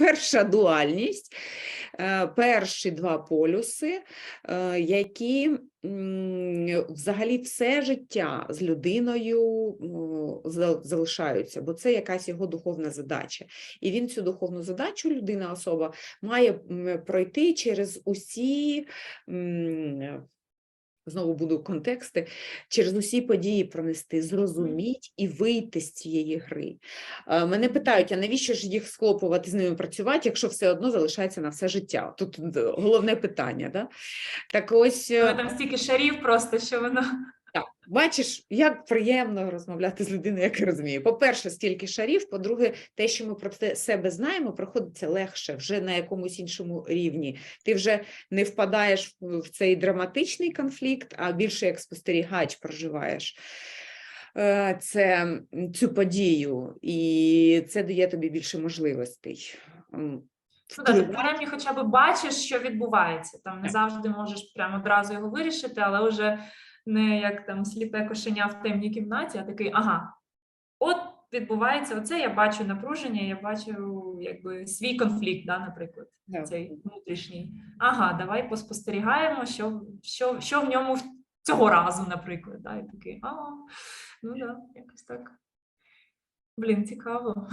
перша дуальність, е, перші два полюси, е, які взагалі все життя з людиною залишаються, бо це якась його духовна задача. І він цю духовну задачу, людина, особа, має пройти через усі. Знову буду контексти, через усі події пронести, зрозуміть і вийти з цієї гри. Е, Мене питають, а навіщо ж їх схлопувати, з ними працювати, якщо все одно залишається на все життя? Тут головне питання. Да? Так ось, е, там стільки шарів просто, що воно. Так, бачиш, як приємно розмовляти з людиною, яка розуміє. По-перше, стільки шарів, по-друге, те, що ми про себе знаємо, проходиться легше вже на якомусь іншому рівні. Ти вже не впадаєш в цей драматичний конфлікт, а більше як спостерігач проживаєш. е, Це цю подію, і це дає тобі більше можливостей. Ну, так, принаймні хоча б бачиш, що відбувається. Там не завжди можеш прямо одразу його вирішити, але вже не як там сліпе кошеня в темній кімнаті, а такий, ага, от відбувається оце, я бачу напруження, я бачу якби свій конфлікт, да, наприклад, Да. цей внутрішній. Ага, давай поспостерігаємо, що, що, що в ньому цього разу, наприклад. Да, і такий, а, ну да, якось так. Блін, цікаво.